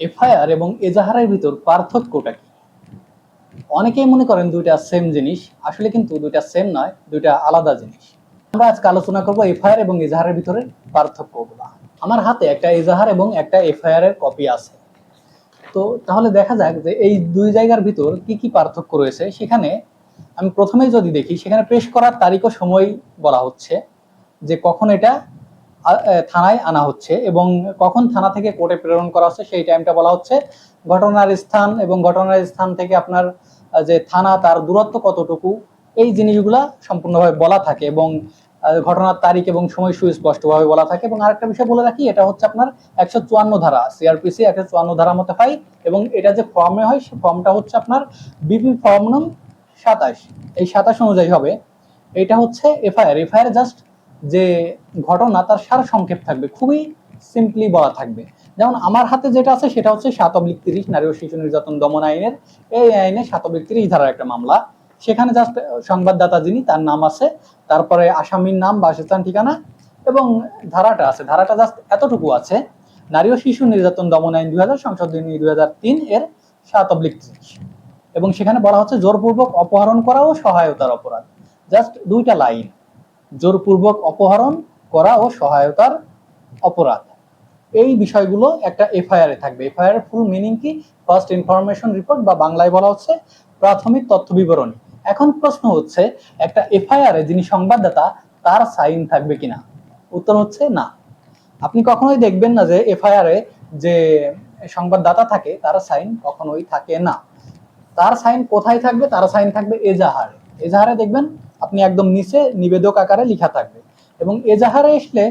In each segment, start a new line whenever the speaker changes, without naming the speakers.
FIR এবং এজাহারের ভিতর পার্থক্যটা কি? অনেকেই মনে করেন দুইটা সেম জিনিস, আসলে কিন্তু দুইটা সেম নয়, দুইটা আলাদা জিনিস। আমরা আজকে আলোচনা করব এফআইআর এবং এজাহারের ভিতরে পার্থক্যগুলো। আমার হাতে একটা এজাহার এবং একটা এফআইআর এর কপি আছে। তো তাহলে দেখা যাক যে এই দুই জায়গার ভিতর কি কি পার্থক্য রয়েছে। সেখানে আমি প্রথমেই যদি দেখি, সেখানে পেশ করার তারিখ ও সময় বলা হচ্ছে যে কখন এটা থানায় আনা হচ্ছে এবং কখন থানা থেকে কোর্টে প্রেরণ করা হচ্ছে সেই টাইমটা বলা হচ্ছে। ঘটনার স্থান এবং ঘটনার স্থান থেকে আপনার যে থানা তার দূরত্ব কতটুকু, এই জিনিসগুলা সম্পূর্ণভাবে বলা থাকে এবং ঘটনার তারিখ এবং সময় সুস্পষ্টভাবে বলা থাকে এবং আরেকটা বিষয় বলে রাখি, এটা হচ্ছে আপনার একশো চুয়ান্ন ধারা সিআরপিসি একশো চুয়ান্ন ধারা মতো হয় এবং এটা যে ফর্মে হয়, সে ফর্মটা হচ্ছে আপনার বিপি ফর্ম নং সাতাশ। এই সাতাশ অনুযায়ী হবে। এটা হচ্ছে এফআইআর এফআইআর জাস্ট যে ঘটনা তার সার সংক্ষেপ থাকবে, খুবই সিম্পলি বলা থাকবে। যেমন আমার হাতে যেটা আছে সেটা হচ্ছে সাত অব্লিক তিরিশ নারী ও শিশু নির্যাতন দমন আইনের, এই আইনে সাত অব্লিক তিরিশ ধারার একটা মামলা। সেখানে জাস্ট সংবাদদাতা যিনি, তার নাম আছে, তারপরে আসামির নাম, বাসস্থান, ঠিকানা এবং ধারাটা আছে। ধারাটা জাস্ট এতটুকু আছে, নারী ও শিশু নির্যাতন দমন আইন দুই হাজার সংশোধনী দুই হাজার তিন এর সাত অব্লিক তিরিশ। এবং সেখানে বলা হচ্ছে, জোরপূর্বক অপহরণ করা ও সহায়তার অপরাধ। জাস্ট দুইটা লাইন। জোরপূর্বক অপহরণ করা ও সহায়তার অপরাধ। এই বিষয়গুলো একটা এফআইআর এ থাকবে। এফআইআর ফুল মিনিং কি? ফার্স্ট ইনফরমেশন রিপোর্ট বা বাংলায় বলা হচ্ছে প্রাথমিক তথ্য বিবরণী। এখন প্রশ্ন হচ্ছে, একটা এফআইআর এ যিনি সংবাদদাতা, তার সাইন থাকবে কিনা? উত্তর হচ্ছে না। আপনি কখনোই দেখবেন না যে এফআইআর এ যে সংবাদদাতা থাকে, তার সাইন কখনোই থাকে না। তার সাইন কোথায় থাকবে? তার সাইন থাকবে এজাহারে। এজাহারে দেখবেন আপনি একদম নিচে নিবেদক আকারে লেখা থাকবে। এবং এজাহারে আসলে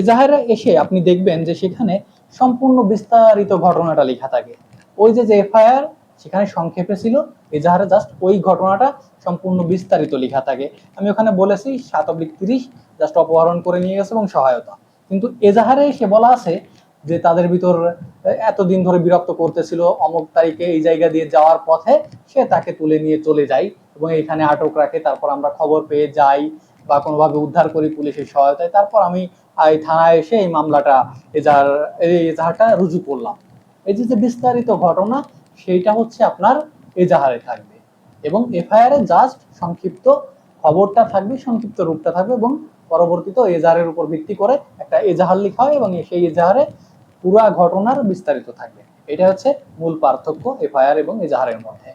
এজাহারে এসে আপনি দেখবেন যে সেখানে সম্পূর্ণ বিস্তারিত ঘটনাটা লেখা থাকে। ওই যে এফআইআর, সেখানে সংক্ষেপে ছিল, এজাহারে জাস্ট ওই ঘটনাটা সম্পূর্ণ বিস্তারিত লেখা থাকে। আমি ওখানে বলেছি, সাত অব্লিক তিরিশ জাস্ট অপহরণ করে নিয়ে গেছে এবং সহায়তা। কিন্তু এজাহারে এসে বলা আছে যে তাদের ভিতর এতদিন ধরে বিরক্ত করতেছিল, অমুক তারিখে এই জায়গা দিয়ে যাওয়ার পথে সে তাকে তুলে নিয়ে চলে যায়। এবং এখানে আটক রাখে, তারপর আমরা খবর পেয়ে যাই বা কোনোভাবে উদ্ধার করি পুলিশের সহায়তায়। তারপর আমি এই থানায় এসে এই মামলাটা এজাহার এই এজাহারটা রুজু করলাম। এই যে যে বিস্তারিত ঘটনা, সেইটা হচ্ছে আপনার এজাহারে থাকবে এবং এফআইআর জাস্ট সংক্ষিপ্ত খবরটা থাকবে, সংক্ষিপ্ত রূপটা থাকবে এবং পরবর্তীতে এজাহারের উপর ভিত্তি করে একটা এজাহার লেখা হয় এবং সেই এজাহারে পুরা ঘটনার বিস্তারিত থাকবে। এটা হচ্ছে মূল পার্থক্য এফআইআর এবং এজাহারের মধ্যে।